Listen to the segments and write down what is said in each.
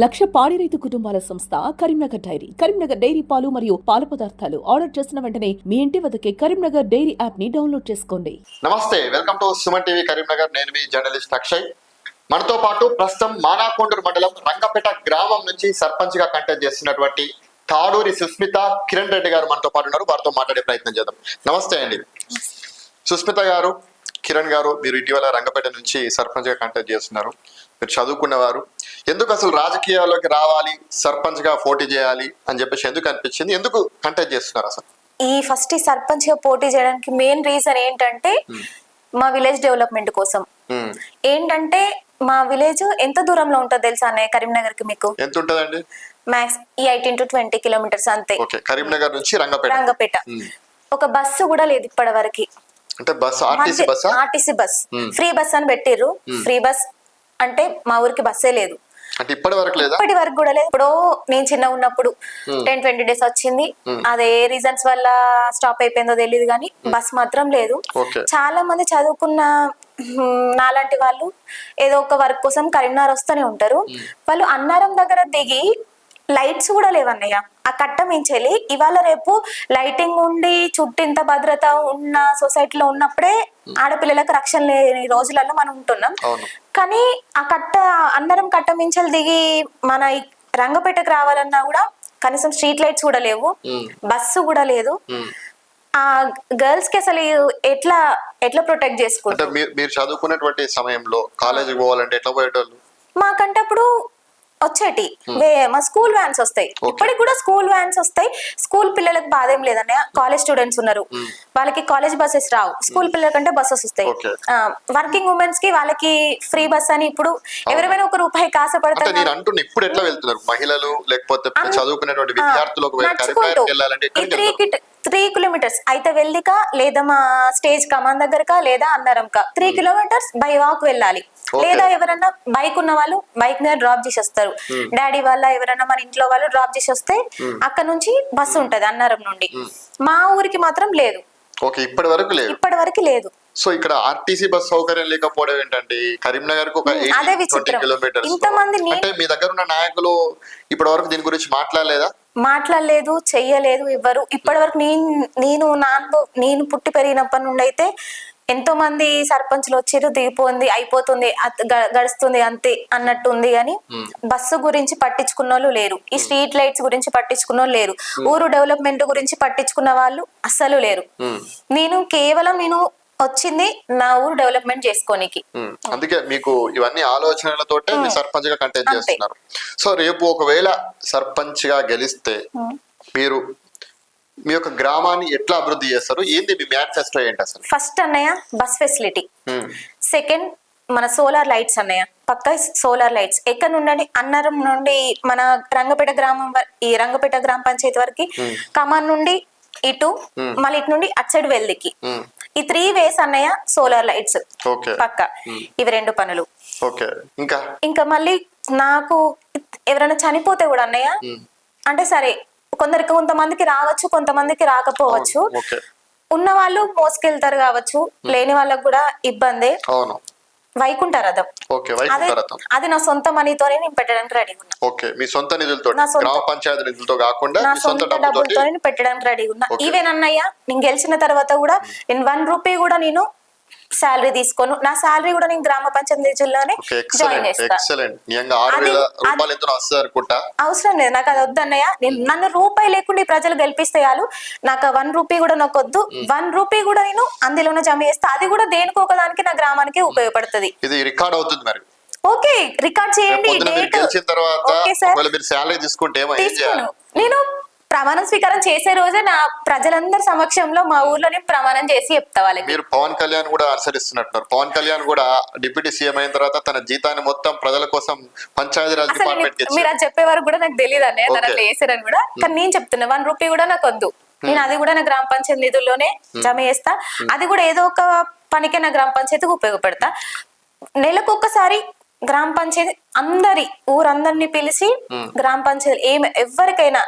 లక్ష పాడి రైతు కుటుంబాల సంస్థ కరీంనగర్ డైరీ కరీంనగర్ డైరీ పాలు మరియు పాల పదార్థాలు ఆర్డర్ చేసిన వెంటనే మీ ఇంటి వద్దకే కరీంనగర్ డైరీ యాప్ని డౌన్లోడ్ చేసుకోండి. నమస్తే welcome to Suman TV Karimnagar. నేను మీ జర్నలిస్ట్ అక్షయ్. మనతో పాటు ప్రస్తుతం మానాకొండూరు మండలం రంగపేట గ్రామం నుంచి సర్పంచ్గా కంటెస్ట్ చేస్తున్నటువంటి తాడూరి సుస్మిత కిరణ్ రెడ్డి గారు మనతో పాటు ఉన్నారు. వారితో మాట్లాడే ప్రయత్నం చేద్దాం. నమస్తే అండి. సుస్మిత గారు కిరణ్ గారు మీరు ఇటీవల రంగపేట నుంచి సర్పంచ్గా కంటెస్ట్ చేస్తున్నారు. మీరు చదువుకున్నవారు ఎందుకు అసలు రాజకీయాల్లోకి రావాలి సర్పంచ్గా పోటీ చేయాలి అని చెప్పేసి ఎందుకు అనిపించింది? ఎందుకు కంటెస్ట్ చేస్తున్నారు అసలు? ఈ ఫస్ట్ ఈ సర్పంచ్గా పోటీ చేయడానికి మెయిన్ రీజన్ ఏంటంటే మా విలేజ్ డెవలప్మెంట్ కోసం. ఏంటంటే మా విలేజ్ ఎంత దూరంలో ఉంటుందో తెలుసా అన్నయ్య? కరీంనగర్కి మీకు? ఎంత ఉంటుందండి? మ్యాక్స్ ఈ ఎయిటీన్ టు ట్వంటీ కిలోమీటర్స్ అంతే. కరీంనగర్ నుంచి రంగపేట. రంగపేట. ఒక బస్సు కూడా లేదు ఇప్పటి వరకు అంటే bus RTC bus. Free bus అని పెట్టిర్రు. ఫ్రీ బస్ అంటే మా ఊరికి బస్సే లేదు. అంటే ఇప్పటి వరకు లేదా? ఇప్పటి వరకు కూడా లేదు. ఇప్పుడు నేను చిన్న ఉన్నప్పుడు. టెన్ ట్వంటీ డేస్ వచ్చింది. అదే రీజన్స్ వల్ల స్టాప్ అయిపోయిందో తెలియదు కానీ బస్ మాత్రం లేదు. చాలా మంది చదువుకున్న నాలాంటి వాళ్ళు ఏదో ఒక వర్క్ కోసం కరీంనగర్ వస్తూనే ఉంటారు. వాళ్ళు అన్నారం దగ్గర దిగి లైట్స్ కూడా లేవన్నయ్య. ఆ కట్ట మించెళ్ళి ఇవాళ రేపు లైటింగ్ ఉండి చుట్టింత భద్రత ఉన్న సొసైటీలో ఉన్నప్పుడే ఆడపిల్లలకు రక్షణ లేని రోజులలో మనం ఉంటున్నాం. కానీ ఆ కట్ట అన్నరం కట్ట మించెలు దిగి మన రంగపేటకు రావాలన్నా కూడా కనీసం స్ట్రీట్ లైట్స్ కూడా లేవు. బస్సు కూడా లేదు. ఆ గర్ల్స్కి అసలు ఎట్లా ఎట్లా ప్రొటెక్ట్ చేసుకుంటారు? మీరు మీరు చదువుకునేటువంటి సమయంలో కాలేజీకి పోవాలంటే ఎట్లా పోయేటోళ్ళు? మాకంటే అప్పుడు వచ్చేటి. వే- మా స్కూల్ వ్యాన్స్ వస్తాయి. ఇప్పటికి కూడా స్కూల్ వ్యాన్స్ వస్తాయి. స్కూల్ పిల్లలకు బాధ ఏం లేదన్నయ్య. కాలేజ్ స్టూడెంట్స్ ఉన్నారు. వాళ్ళకి కాలేజ్ బస్సెస్ రావు. స్కూల్ పిల్లలకంటే బస్సెస్ వస్తాయి. వర్కింగ్ ఉమెన్స్కి వాళ్ళకి ఫ్రీ బస్ అని ఇప్పుడు ఎవరైనా ఒక రూపాయి అంటే కాసపడతారు నేను అంటున్నా ఇప్పుడు ఎట్లా వెళ్తున్నారు? మహిళలు లేకపోతే చదువుకునేటువంటి వెళ్ళాలంటే త్రీ కిలోమీటర్స్. అయితే వెళ్ళిక లేదా మా స్టేజ్ కమాన్ దగ్గరకా లేదా అందరంకా. త్రీ కిలోమీటర్స్ బై వాక్ వెళ్ళాలి. లేదా ఎవరైనా బైక్ ఉన్న వాళ్ళు బైక్ మీద డ్రాప్ చేసి వస్తారు డాడీ వాళ్ళ ఎవరైనా మన ఇంట్లో వాళ్ళు డ్రాప్ చేసి వస్తే అక్కడ నుంచి బస్సు ఉంటది అన్నారం నుండి. మా ఊరికి మాత్రం లేదు. ఓకే ఇప్పటి వరకు లేదు. ఇప్పటి వరకు లేదు. సో ఇక్కడ ఆర్టీసీ బస్ సౌకర్యం లేకపోవడం ఏంటంటే కరీంనగర్కు ఒక అదే ట్వంటీ. కిలోమీటర్స్ అంటే మీ దగ్గర ఉన్న నాయకులు ఇప్పటి వరకు దీని గురించి మాట్లాడలేదా? మాట్లాడలేదు చెయ్యలేదు ఎవ్వరు. ఇప్పటి వరకు నేను నేను నా అనుభవం నేను పుట్టి పెరిగినప్పటి నుండి అయితే ఎంతో మంది సర్పంచ్లు వచ్చారు దిగిపోయింది అయిపోతుంది గడుస్తుంది అంతే అన్నట్టు ఉంది కానీ బస్సు గురించి పట్టించుకున్న వాళ్ళు లేరు. ఈ స్ట్రీట్ లైట్స్ గురించి పట్టించుకున్న వాళ్ళు లేరు ఊరు డెవలప్మెంట్ గురించి పట్టించుకున్న వాళ్ళు అస్సలు లేరు. నేను కేవలం నేను వచ్చింది నా ఊరు డెవలప్మెంట్ చేసుకోనికి. అందుకే మీకు ఇవన్నీ ఆలోచనలతోటే మీరు సర్పంచ్గా కంటెస్ట్ అంతే. చేస్తున్నారు. సో రేపు ఒకవేళ సర్పంచ్గా గెలిస్తే మీరు మీ యొక్క గ్రామాన్ని ఎట్లా అభివృద్ధి చేస్తారు? ఏంది మీ మేనిఫెస్టో ఏంటి అసలు? ఫస్ట్ అన్నయ్య బస్ ఫెసిలిటీ సెకండ్ మన సోలార్ లైట్స్ అన్నయ్య. పక్క సోలార్ లైట్స్ ఎక్కడ నుండి అన్నరం నుండి మన రంగపేట గ్రామం ఈ రంగపేట గ్రామ పంచాయతీ వరకు కమాన్ నుండి ఇటు మళ్ళీ ఇటు నుండి అటు సైడ్ వెల్దికి ఈ త్రీ వేస్ అన్నయ్య సోలార్ లైట్స్ పక్క. ఇవి రెండు పనులు. ఇంకా? ఇంకా మళ్ళీ నాకు ఎవరైనా చనిపోతే కూడా అన్నయ్య అంటే సరే కొందరికి కొంతమందికి రావచ్చు కొంతమందికి రాకపోవచ్చు. ఓకే ఉన్న వాళ్ళు మోసుకెళ్తారు కావచ్చు. లేని వాళ్ళకు కూడా ఇబ్బందే. వైకుంఠ రథం ఓకే అదే వైకుంఠరథం. అది నా సొంత మనీతోనే నేను పెట్టడానికి రెడీ ఉన్నా. ఓకే మీ సొంత నిధులతో గ్రామ పంచాయతీ నిధులతో కాకుండా నా సొంత డబ్బులతో పెట్టడానికి రెడీ ఉన్నా. ఈవెన్ అన్నయ్య నేను గెలిచిన తర్వాత కూడా నేను వన్ రూపీ కూడా నేను శాలరీ తీసుకోను నా శాలరీ కూడా నేను గ్రామ పంచాయతీ ఓకే జాయిన్ ఎక్సలెంట్ చేస్తా. ఎక్సలెంట్ నిజంగా ఆరు అది- వేల అది- రూపాయలు ఎంతో వస్తుంది అనుకుంటా. అవసరం లేదు నాకు అది వద్దన్నయ్య. నేను నన్ను రూపాయి లేకుండా ఈ ప్రజలు గెలిపిస్తే చాలు. నాకు వన్ రూపీ కూడా నాకు వద్దు. వన్ రూపీ కూడా నేను అందులోనే జమ చేస్తా. అది కూడా దేనికో ఒకదానికి నా గ్రామానికి ఉపయోగపడుతుంది. ఇది రికార్డ్ అవుతుంది మరి. ఓకే రికార్డ్ చేయండి డేట్. తర్వాత మీరు శాలరీ తీసుకుంటే నేను ప్రమాణం స్వీకారం చేసే రోజే నా ప్రజలందరి సమక్షంలో మా ఊర్లో నేను ప్రమాణం చేసి చెప్తా వాళ్ళకి. మీరు పవన్ కళ్యాణ్ కూడా అనుసరిస్తున్నట్టున్నారు పవన్ కళ్యాణ్ కూడా డిప్యూటీ సీఎం అయిన తర్వాత తన జీతాన్ని మొత్తం ప్రజల కోసం పంచాయతీరాజ్ డిపార్ట్మెంట్ మీరు అది చెప్పే వరకు కూడా నాకు తెలియదు అన్నయ్య. అట్లా చేసారని కూడా. కానీ నేను చెప్తున్నా వన్ రూపీ కూడా నాకు వద్దు. నేను అది కూడా నా గ్రామ పంచాయతీ నిధుల్లోనే జమ చేస్తా. అది కూడా ఏదో ఒక పనికే నా గ్రామ పంచాయతీకి ఉపయోగపడతా. నెలకు ఒక్కసారి గ్రామ పంచాయతీ అందరి ఊరందరినీ పిలిచి గ్రామ పంచాయతీ ఏం ఎవరికైనా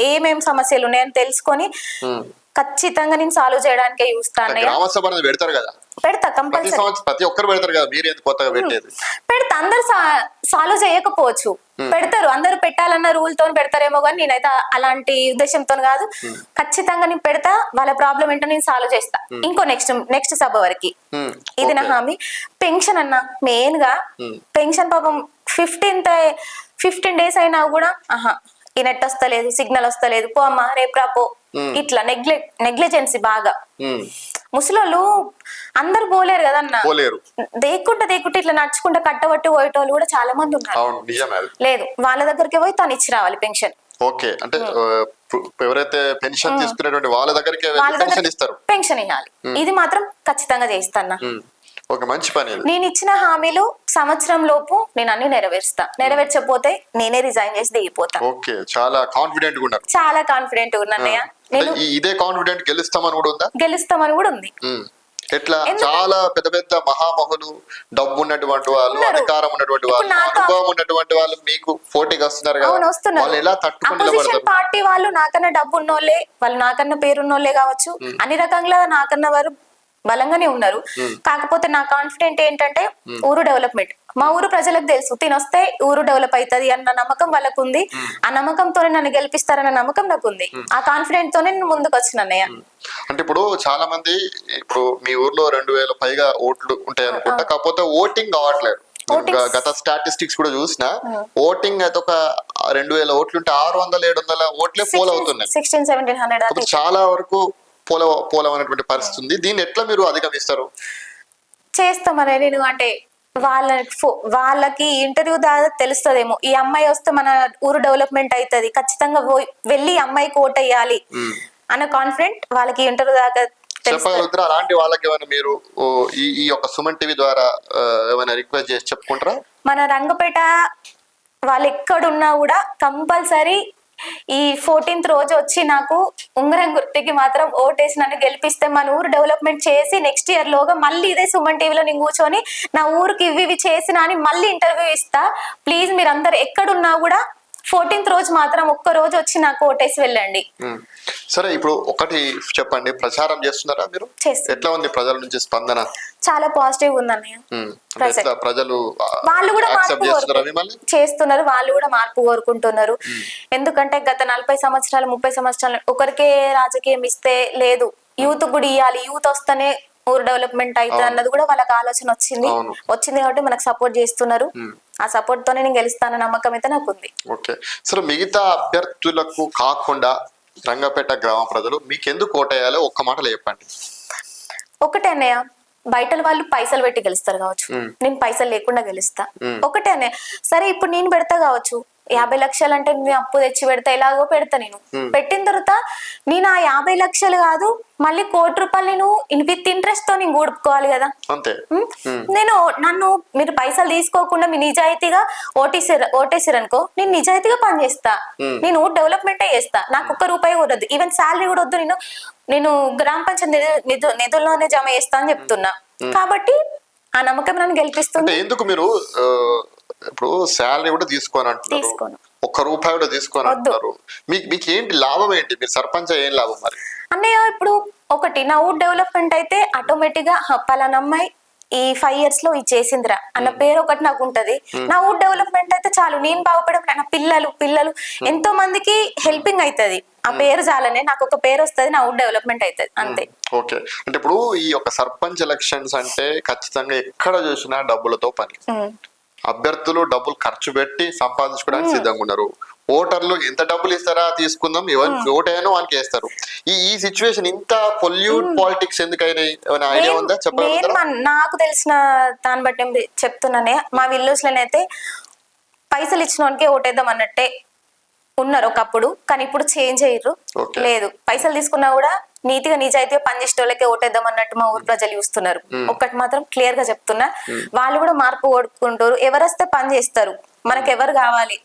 ఏమేం సమస్యలు ఉన్నాయని తెలుసుకొని. ఖచ్చితంగా నేను సాల్వ్ చేయడానికే చూస్తా అన్నయ్య. గ్రామ సభ అనేది పెడతారు కదా? పెడతా కంపల్సరీ. ప్రతి ఒక్కరు పెడతారు కదా? మీరు కొత్తగా పెట్టేది? పెడతా అందరు సాల్వ్ చేయకపోవచ్చు. పెడతారు అందరూ పెట్టాలన్న రూల్తో పెడతారేమో కానీ నేనైతే అలాంటి ఉద్దేశంతో కాదు. ఖచ్చితంగా నేను పెడతా వాళ్ళ ప్రాబ్లం ఏంటో నేను సాల్వ్ చేస్తా. ఇంకో నెక్స్ట్ నెక్స్ట్ సభ వరకు. ఇది నా. హామీ. పెన్షన్ అన్న మెయిన్గా పెన్షన్ పాపం ఫిఫ్టీన్త్ ఫిఫ్టీన్ డేస్ అయినా కూడా ఆహా ఈ నెట్ వస్తలేదు సిగ్నల్ వస్తలేదు పో అమ్మా రేపు పో. ఇట్లా నెగ్లె నెగ్లిజెన్సీ బాగా. ముసలోళ్ళు అందరు పోలేరు కదన్న. దేక్కుంటా దేక్కుంటే ఇట్లా నడుచుకుంటా కట్టబట్టి పోయేటోళ్ళు కూడా చాలా మంది ఉన్నారు. లేదు వాళ్ళ దగ్గరికి పోయి తను ఇచ్చి రావాలి పెన్షన్. ఓకే అంటే ఎవరైతే పెన్షన్ తీసుకునేటువంటి వాళ్ళ దగ్గరికి వాళ్ళ పెన్షన్ ఇస్తారు. పెన్షన్ ఇవ్వాలి. ఇది మాత్రం ఖచ్చితంగా చేస్తాను ఓకే మంచి పని నేను ఇచ్చిన హామీలు సంవత్సరం లోపు నేను అన్ని నెరవేరుస్తా. నెరవేర్చకపోతే నేనే రిజైన్ చేసి దిగిపోతా. ఓకే చాలా కాన్ఫిడెంట్గా ఉన్నారు చాలా కాన్ఫిడెంట్ ఉన్నానయ్య నేను ఇదే కాన్ఫిడెంట్ గెలుస్తామని కూడా ఉందా? గెలుస్తామని కూడా ఉంది. ఎట్లా? చాలా పెద్ద పెద్ద మహామహులు డబ్బు ఉన్నటువంటి వాళ్ళు. అధికారం ఉన్నటువంటి వాళ్ళు అనుభవం ఉన్నటువంటి వాళ్ళు మీకు పోటీకి వస్తున్నారు వాళ్ళు ఎలా తట్టుకుంటూ అపోజిషన్ నిలబడతారు పార్టీ వాళ్ళు నాకన్నా డబ్బు ఉన్నోళ్ళే వాళ్ళు నాకన్నా పేరున్నోళ్ళే కావచ్చు. అన్ని రకంగా నాకన్నా వారు బలంగానే ఉన్నారు. కాకపోతే నా కాన్ఫిడెంట్ ఏంటంటే ఊరు డెవలప్మెంట్ మా ఊరు ప్రజలకు తెలుసు తినొస్తే ఊరు డెవలప్ అవుతుంది అన్న నమ్మకం వాళ్ళకు ఉంది ఆ నమ్మకంతోనే నన్ను గెలిపిస్తారన్న నమ్మకం నాకు ఉంది ఆ కాన్ఫిడెంట్ తోనే నేను ముందుకు వచ్చిన అన్నయ్య అంటే ఇప్పుడు చాలా మంది ఇప్పుడు మీ ఊర్లో రెండు వేల పైగా ఓట్లు ఉంటాయి అనుకుంటా. కాకపోతే ఓటింగ్ కావట్లేదు. గత స్టాటిస్టిక్స్ కూడా చూసిన. ఓటింగ్ అయితే ఒక రెండు వేల ఓట్లు ఉంటే ఆరు వందల ఏడు వందల ఓట్లే పోల్ అవుతున్నాయి చాలా వరకు పోల పోలమైనటువంటి పరిస్థితి ఉంది దీన్ని ఎట్లా మీరు అధిగమిస్తారు? చేస్తామనే నేను అంటే వాళ్ళ ఫో- వాళ్ళకి ఇంటర్వ్యూ ద్వారా తెలుస్తుందేమో. ఈ అమ్మాయి వస్తే మన ఊరు డెవలప్మెంట్ అవుతుంది ఖచ్చితంగా పోయి- వెళ్ళి ఈ అమ్మాయికి ఓట్ వేయాలి అన్న కాన్ఫిడెంట్ వాళ్ళకి ఇంటర్వ్యూ దాకా చెప్పగలుగుతారా? అలాంటి వాళ్ళకి ఏమైనా మీరు ఈ ఈ యొక్క సుమన్ టీవీ ద్వారా ఏమైనా రిక్వెస్ట్ చేసి చెప్పుకుంటారా? మన రంగపేట వాళ్ళు ఎక్కడున్నా కూడా కంపల్సరీ ఈ ఫోర్టీన్త్ రోజు వచ్చి నాకు ఉంగరం గుర్తికి మాత్రం ఓటేసి నన్ను గెలిపిస్తే మన ఊరు డెవలప్మెంట్ చేసి నెక్స్ట్ ఇయర్ లోగా మళ్ళీ ఇదే సుమన్ టీవీలో నేను కూర్చొని నా ఊరికి ఇవి ఇవి చేసిన అని మళ్ళీ ఇంటర్వ్యూ ఇస్తా. ప్లీజ్ మీరందరు ఎక్కడున్నా కూడా ఫోర్టీన్త్ రోజు మాత్రం ఒక్క రోజు వచ్చి నాకు ఓటేసి వెళ్ళండి. సరే ఇప్పుడు ఒకటి చెప్పండి. ప్రచారం చేస్తున్నారా మీరు. ఎట్లా ఉంది ప్రజల నుంచి స్పందన? చాలా పాజిటివ్ ఉందన్నయ్య. ప్రజలు. వాళ్ళు కూడా మార్పు చేస్తున్నారు వాళ్ళు కూడా మార్పు కోరుకుంటున్నారు. ఎందుకంటే గత నలభై సంవత్సరాలు ముప్పై సంవత్సరాలు ఒకరికే రాజకీయం ఇస్తే లేదు. యూత్ కూడా ఇవ్వాలి యూత్ వస్తేనే ఊరు డెవలప్మెంట్ అవుతుంది అన్నది కూడా వాళ్ళకి ఆలోచన వచ్చింది. వచ్చింది కాబట్టి మనకు సపోర్ట్ చేస్తున్నారు. ఆ సపోర్ట్ తోనే నేను గెలుస్తానన్న నమ్మకం అయితే నాకు ఉంది. ఓకే. సరే మిగతా అభ్యర్థులకు కాకుండా రంగపేట గ్రామ ప్రజలు మీకు ఎందుకు ఓటేయాలో ఒక్క మాటలో చెప్పండి. ఒకటే అన్నయ్య బయట వాళ్ళు పైసలు పెట్టి గెలుస్తారు కావచ్చు. నేను పైసలు లేకుండా గెలుస్తా. ఒకటే అన్నయ్య సరే ఇప్పుడు నేను పెడతా కావచ్చు. యాభై లక్షలు అంటే నేను అప్పు తెచ్చి పెడతా ఎలాగో పెడతా నేను. పెట్టిన తర్వాత నేను ఆ యాభై లక్షలు కాదు మళ్ళీ కోటి రూపాయలు నేను విత్ ఇంట్రెస్ట్తో నేను కూడుకోవాలి కదా? నేను నన్ను మీరు పైసలు తీసుకోకుండా మీ నిజాయితీగా ఓటేసారు ఓటేసారు అనుకో నేను నిజాయితీగా పనిచేస్తా నేను డెవలప్మెంటే చేస్తా. నాకు ఒక్క రూపాయి కూడా వద్దు. ఈవెన్ శాలరీ కూడా వద్దు నేను. నేను గ్రామ పంచాయతీ నిధు- నిధు- నిధుల్లోనే జమ చేస్తా అని చెప్తున్నా. కాబట్టి ఆ నమ్మకం నన్ను గెలిపిస్తుంది. ఎందుకు మీరు ఇప్పుడు శాలరీ కూడా తీసుకోని. అంటున్నారు. ఒక్క రూపాయి కూడా తీసుకోని. అంటున్నారు మీకు మీకు ఏంటి లాభం ఏంటి? మీరు సర్పంచ్ ఏం లాభం మరి? అన్నయ్య ఇప్పుడు ఒకటి నా ఊరు డెవలప్మెంట్ అయితే ఆటోమేటిక్గా హ, పలానా అమ్మాయి ఈ ఫైవ్ ఇయర్స్లో ఇది చేసిందిరా అన్న పేరు ఒకటి నాకు ఉంటది. నా ఊరు డెవలప్మెంట్ అయితే చాలు. నేను బాగుపడడం నా పిల్లలు పిల్లలు. ఎంతో మందికి హెల్పింగ్ అవుతది ఆ పేరు చాలనే నాకు ఒక పేరు వస్తది నా ఊరు డెవలప్మెంట్ అవుతది అంతే. ఓకే. అంటే ఇప్పుడు ఈ యొక్క సర్పంచ్ ఎలక్షన్స్ అంటే ఖచ్చితంగా ఎక్కడ చూసినా డబ్బులతో పని. అభ్యర్థులు డబ్బులు ఖర్చు పెట్టి సంపాదించుకోవడానికి సిద్ధంగా ఉన్నారు. ఓటర్లు ఎంత డబ్బులు ఇస్తారా తీసుకుందాం? ఎవరికి ఓటేనో వానికి వేస్తారు ఈ ఈ సిచ్యువేషన్ ఇంత పొల్యూట్ పాలిటిక్స్ ఎందుకైనా ఏమైనా ఐడియా ఉందా? చెప్పగలుగుతారా? నాకు తెలిసిన దాన్ని బట్టి చెప్తున్నానే. మా విలేజ్ లోనైతే పైసలు ఇచ్చిన వానికి ఓటేద్దాం అన్నట్టే ఉన్నారు ఒకప్పుడు కానీ ఇప్పుడు చేంజ్ అయ్యారు. లేదు. పైసలు తీసుకున్నా కూడా నీతిగా నిజాయితీగా పనిచేసే వాళ్ళకే ఓటేద్దాం అన్నట్టు మా ఊరు ప్రజలు చూస్తున్నారు. ఒక్కటి మాత్రం క్లియర్గా చెప్తున్నా వాళ్ళు కూడా మార్పు కోరుకుంటారు. ఎవరొస్తే పని చేస్తారు. మనకు ఎవరు కావాలి?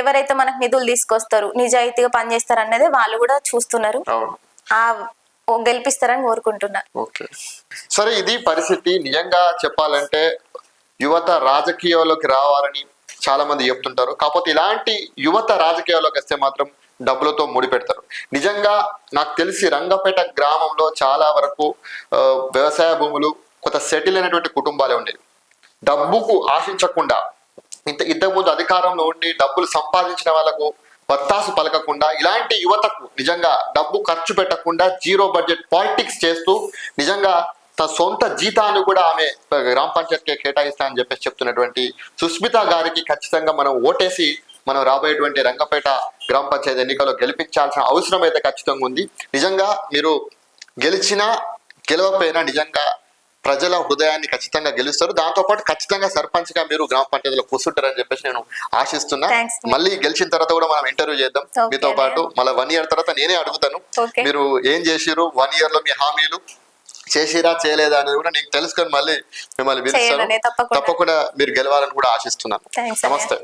ఎవరైతే మనకు నిధులు తీసుకొస్తారు నిజాయితీగా పనిచేస్తారు అనేది వాళ్ళు కూడా చూస్తున్నారు. ఆ గెలిపిస్తారని కోరుకుంటున్నా. సరే ఇది పరిస్థితి. నిజంగా చెప్పాలంటే యువత రాజకీయాల్లోకి రావాలని చాలా మంది చెప్తుంటారు. కాకపోతే ఇలాంటి యువత రాజకీయాల్లోకి వస్తే మాత్రం డబ్బులతో ముడిపెడతారు నిజంగా నాకు తెలిసి రంగపేట గ్రామంలో చాలా వరకు వ్యవసాయ భూములు కొంత సెటిల్ అయినటువంటి కుటుంబాలే ఉండేవి. డబ్బుకు ఆశించకుండా ఇంత ఇంతకుముందు అధికారంలో ఉండి డబ్బులు సంపాదించిన వాళ్ళకు వత్తాసు పలకకుండా ఇలాంటి యువతకు నిజంగా డబ్బు ఖర్చు పెట్టకుండా జీరో బడ్జెట్ పాలిటిక్స్ చేస్తూ నిజంగా తన సొంత జీతాన్ని కూడా ఆమె గ్రామ పంచాయతీకి కేటాయిస్తా అని చెప్పేసి చెప్తున్నటువంటి సుస్మిత గారికి ఖచ్చితంగా మనం ఓటేసి మనం రాబోయేటువంటి రంగపేట గ్రామ పంచాయతీ ఎన్నికల్లో గెలిపించాల్సిన అవసరం అయితే ఖచ్చితంగా ఉంది. నిజంగా మీరు గెలిచినా గెలవకపోయినా నిజంగా ప్రజల హృదయాన్ని ఖచ్చితంగా గెలుస్తారు. దాంతో పాటు ఖచ్చితంగా సర్పంచ్గా మీరు గ్రామ పంచాయతీలో కూర్చుంటారని చెప్పేసి నేను ఆశిస్తున్నా. మళ్ళీ గెలిచిన తర్వాత కూడా మనం ఇంటర్వ్యూ చేద్దాం. మీతో. పాటు మళ్ళీ వన్ ఇయర్ తర్వాత నేనే అడుగుతాను. మీరు ఏం చేసిరు వన్ ఇయర్లో మీ హామీలు? చేసిరా చేయలేదా అనేది కూడా నీకు తెలుసుకొని మళ్ళీ మిమ్మల్ని పిలుస్తాను తప్పకుండా. మీరు గెలవాలని కూడా ఆశిస్తున్నాను. నమస్తే